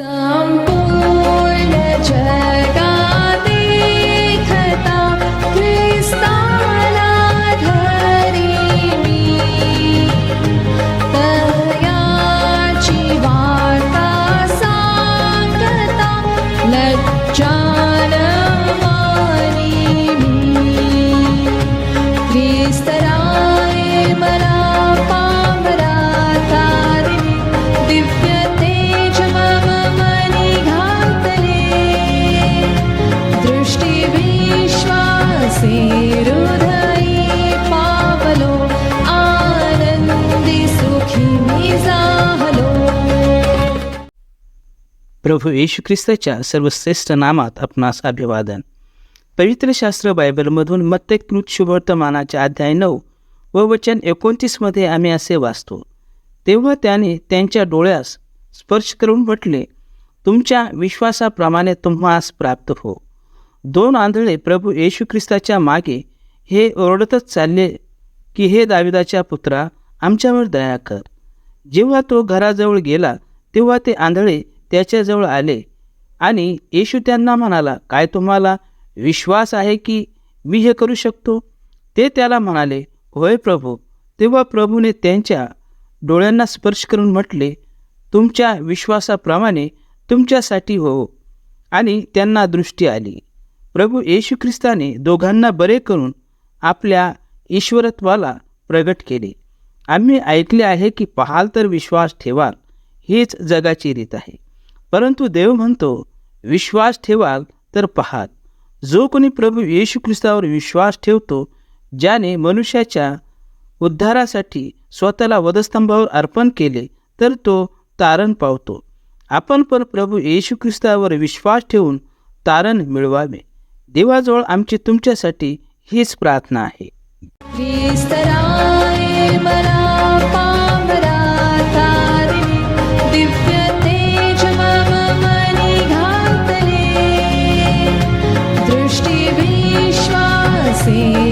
Some प्रभू येशू ख्रिस्ताच्या सर्वश्रेष्ठ नामात आपणास अभिवादन. पवित्र शास्त्र बायबलमधून मत्तेकृत शुभवर्तमानाचे अध्याय नऊ व वचन एकोणतीसमध्ये आम्ही असे वाचतो तेव्हा त्याने त्यांच्या डोळ्यास स्पर्श करून म्हटले तुमच्या विश्वासाप्रमाणे तुम्हास प्राप्त हो. दोन आंधळे प्रभू येशू ख्रिस्ताच्या मागे हे ओरडतच चालले की हे दाविदाच्या पुत्रा आमच्यावर दया कर. जेव्हा तो घराजवळ गेला तेव्हा ते आंधळे त्याच्याजवळ आले. आणि येशू त्यांना म्हणाला काय तुम्हाला विश्वास आहे की मी हे करू शकतो? ते त्याला म्हणाले होय प्रभू. तेव्हा प्रभूने त्यांच्या डोळ्यांना स्पर्श करून म्हटले तुमच्या विश्वासाप्रमाणे तुमच्यासाठी हो. आणि त्यांना दृष्टी आली. प्रभू येशू ख्रिस्ताने दोघांना बरे करून आपल्या ईश्वरत्वाला प्रगट केले. आम्ही ऐकले आहे की पाहाल तर विश्वास ठेवाल हीच जगाची रीत आहे. परंतु देव म्हणतो विश्वास ठेवाल तर पहाल. जो कोणी प्रभू येशू ख्रिस्तावर विश्वास ठेवतो ज्याने मनुष्याच्या उद्धारासाठी स्वतःला वधस्तंभावर अर्पण केले तर तो तारण पावतो. आपण पण प्रभू येशू ख्रिस्तावर विश्वास ठेवून तारण मिळवावे. देवाजवळ आमची तुमच्यासाठी हीच प्रार्थना आहे. मला see.